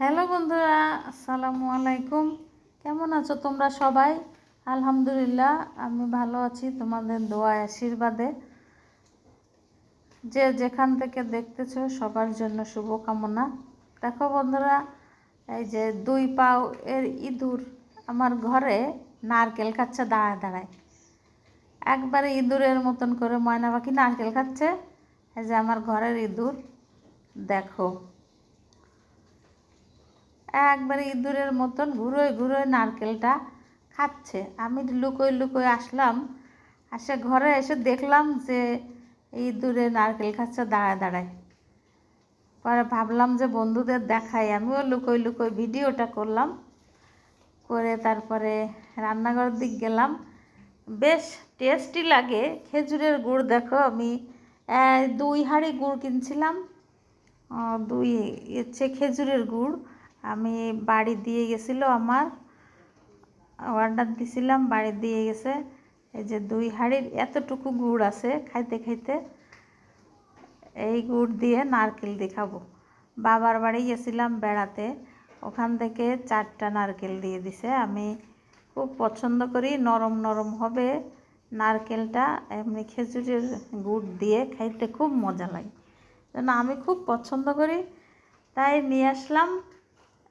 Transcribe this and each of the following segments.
Hello বন্ধুরা, আসসালামু আলাইকুম। কেমন আছো তোমরা সবাই? আলহামদুলিল্লাহ, আমি ভালো আছি, তোমাদের দোয়া আশীর্বাদে। যে যেখান থেকে দেখতেছো, সবার জন্য শুভকামনা। দেখো বন্ধুরা, এই যে দুই পাও এর ইঁদুর আমার ঘরে নারকেল খাচ্ছে, দাঁড়ায় দাঁড়ায়। একবারে ইঁদুরের মতন করে ময়না পাখি নারকেল খাচ্ছে। এই যে আমার ঘরের ইঁদুর, দেখো। একবারে ইঁদুরের মতন ঘুরোয় ঘুরোয় নারকেলটা খাচ্ছে। আমি লুকোয় লুকোয় আসলাম, আসে ঘরে এসে দেখলাম যে ইঁদুরে নারকেল খাচ্ছে দাঁড়ায় দাঁড়ায়। পরে ভাবলাম যে বন্ধুদের দেখাই। আমিও লুকোয় লুকোয় ভিডিওটা করলাম, করে তারপরে রান্নাঘরের দিক গেলাম। বেশ টেস্টি লাগে। খেজুরের গুড় দেখো, আমি দুই হাঁড়ি গুড় কিনছিলাম। দুই হচ্ছে খেজুরের গুড়। আমি বাড়ি দিয়ে গেছিল আমার। অর্ডার দিছিলাম, বাড়ি দিয়ে গেছে। এই যে দুই হাড়ির এতটুকু গুড় আছে খাইতে খাইতে, এই গুড় দিয়ে নারকেল দিয়ে খাব বাবার বাড়ি গেছিলাম বেড়াতে, ওখান থেকে চারটা নারকেল দিয়ে দিছে। আমি খুব পছন্দ করি, নরম নরম হবে নারকেলটা, এমনি খেজুরের গুড় দিয়ে খাইতে খুব মজা লাগে। জন্য আমি খুব পছন্দ করি, তাই নিয়ে আসলাম।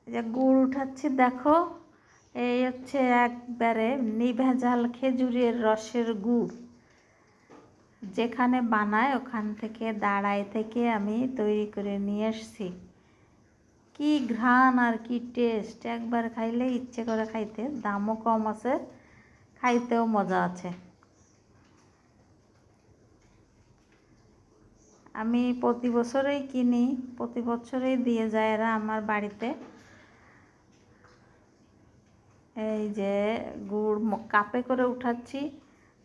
যে গুড় উঠাচ্ছি, দেখো। এই হচ্ছে একবারে নিভেজাল খেজুরের রসের গুড়। যেখানে বানায় ওখান থেকে দাঁড়ায় থেকে আমি তৈরি করে নিয়ে এসছি। কি ঘ্রাণ আর কি টেস্ট! একবার খাইলে ইচ্ছে করে খাইতে, দামও কম আছে, খাইতেও মজা আছে। আমি প্রতি বছরেই কিনি, প্রতি বছরেই দিয়ে যায় এরা আমার বাড়িতে। এই যে গুড় কাপে করে উঠাচ্ছি,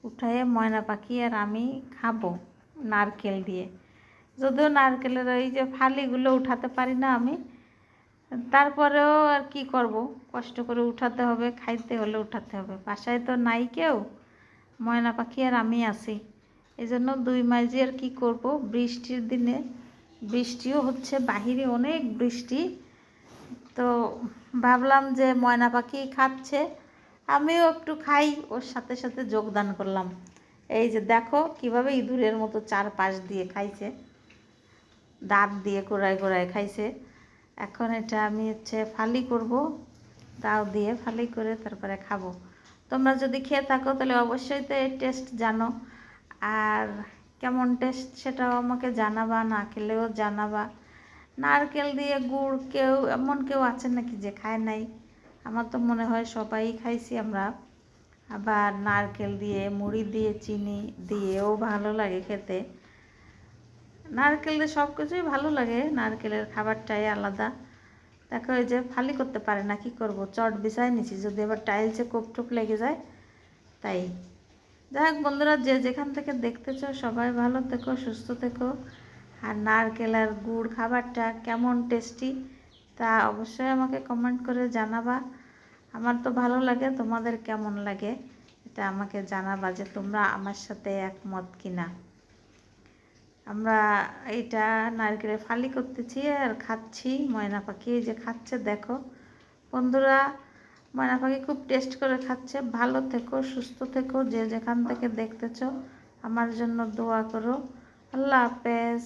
উঠায়ে ময়না পাখি আর আমি খাব নারকেল দিয়ে। যদিও নারকেলের এই যে ফালিগুলো উঠাতে পারি না আমি, তারপরেও আর কি করব? কষ্ট করে উঠাতে হবে, খাইতে হলে উঠাতে হবে। বাসায় তো নাই কেউ, ময়না পাখি আর আমি আছি। এই জন্য দুই মাঝে আর কী করব? বৃষ্টির দিনে, বৃষ্টিও হচ্ছে, বাহিরে অনেক বৃষ্টি। তো ভাবলাম যে ময়না পাখি খাচ্ছে, আমিও একটু খাই, ওর সাথে সাথে যোগদান করলাম। এই যে দেখো কীভাবে ইঁদুরের মতো চারপাশ দিয়ে খাইছে, দাঁত দিয়ে গোড়ায় গোড়ায় খাইছে। এখন এটা আমি হচ্ছে ফালি করব, দাও দিয়ে ফালি করে তারপরে খাব। তোমরা যদি খেয়ে থাকো তাহলে অবশ্যই তো এর টেস্ট জানো। আর কেমন টেস্ট সেটাও আমাকে জানাবা, না খেলেও জানাবা। নারকেল দিয়ে গুড় কেউ, এমন কেউ আছে নাকি যে খায় নাই? আমার তো মনে হয় সবাই খাইছি আমরা। আবার নারকেল দিয়ে, মুড়ি দিয়ে, চিনি দিয়েও ভালো লাগে খেতে। নারকেল দিয়ে সব কিছুই ভালো লাগে, নারকেলের খাবারটাই আলাদা। দেখো এই যে ফালি করতে পারে না, কি করব? চট বিছাই নিছি, যদি আবার টাইলসে কোপ টোপ লেগে যায়, তাই। যাই হোক বন্ধুরা, যে যেখান থেকে দেখতেছো সবাই ভালো থেকো, সুস্থ থেকো। আর নারকেল আর গুড় খাবারটা কেমন টেস্টি তা অবশ্যই আমাকে কমেন্ট করে জানাবা। আমার তো ভালো লাগে, তোমাদের কেমন লাগে এটা আমাকে জানাবা যে তোমরা আমার সাথে একমত কিনা। আমরা এইটা নারকেলে ফালি করতেছি আর খাচ্ছি, ময়না পাখি যে খাচ্ছে দেখো। বন্ধুরা, ময়না পাখি খুব টেস্ট করে খাচ্ছে, ভালো থেকো, সুস্থ থেকো, যে যেখান থেকে দেখতেছো আমার জন্য দোয়া করো। আল্লাহ হাফেজ।